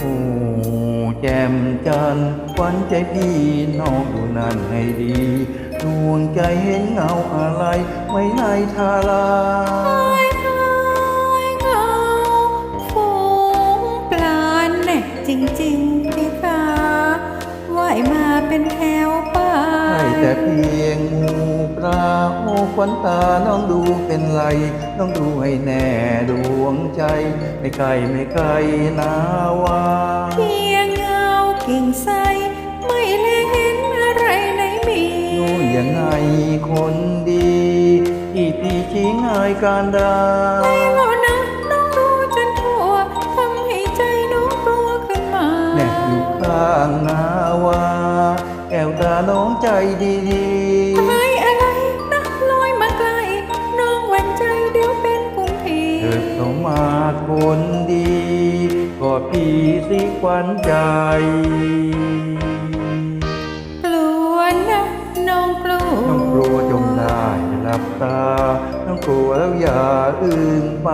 แจ่มจันทร์ขวัญใจพี่น้องดูนั่นให้ดีดวงใจเห็นเงาอะไรไว้ในทาราหายหายเงาฝูงปลาแน่จริงๆพี่คะว่ายมาเป็นแถวไปให้แต่เพียงหมูปลาโอ้ขวัญตาน้องดูเป็นไรน้องดูให้แน่ดวง ใจไม่ไกลไม่ไกลนาวาเพียงเงากิ่งไทรไม่แลเห็นอะไรไหนมีรู้ยังไงคนดีที่พี่ชี้ง่ายการดาไม่โง่นะน้องรู้จนทั่วทำให้ใจน้องกลัวขึ้นมาแน่อยู่ข้างนาวาแก้วตาน้องใจดีท เธอเข้ามาคนดีกอดพี่สิควันใจกลัวนะน้องกลัวน้องกลัวจงได้หลับตา น้องกลัวแล้วอย่าอื่นไป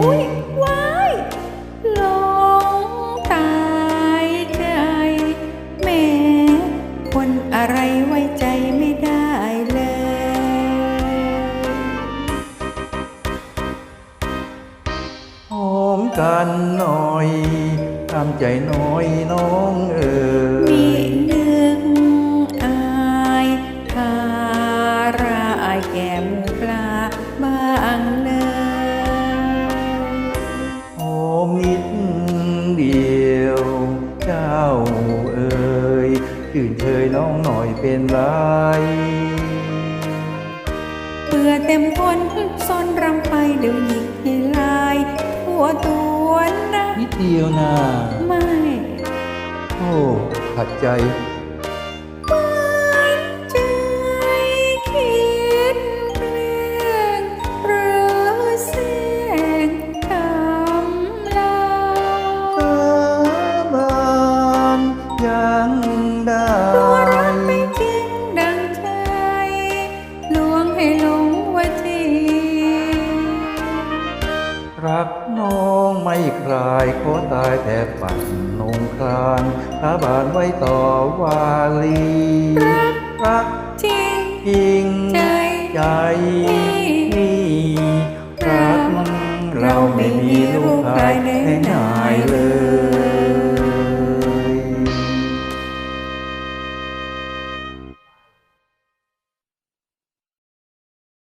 อุ้ยว้ายหลงตายใจแหม่คนอะไรไว้ใจไม่ได้เลย กันหน่อยทำใจน้อยน้องเอ๋ยมีนึกอายทาราอายแก้มปลาบางเลยหอมนิดเดียว เจ้าเอ๋ยชื่นเชยน้องหน่อยเป็นไรเบื่อเต็มทนซ่อนรำไปเดี๋ยวหยิกให้ลายทั่วตัว นะนิดเดียวนะไม่ โอ้ขัดใจหวานใจคิดแกล้งหรือแสงทำลาสาบานยังได้ตัวรักไม่จริงดังใจลวงให้หลงว่าจริงรักน้อง ไม่คลายขอตายแต่ฝันนงครานสาบานไว้ต่อวาลีรักจริงจริงใจใจนี่รักเราไม่มีลูกใครให้นายเลย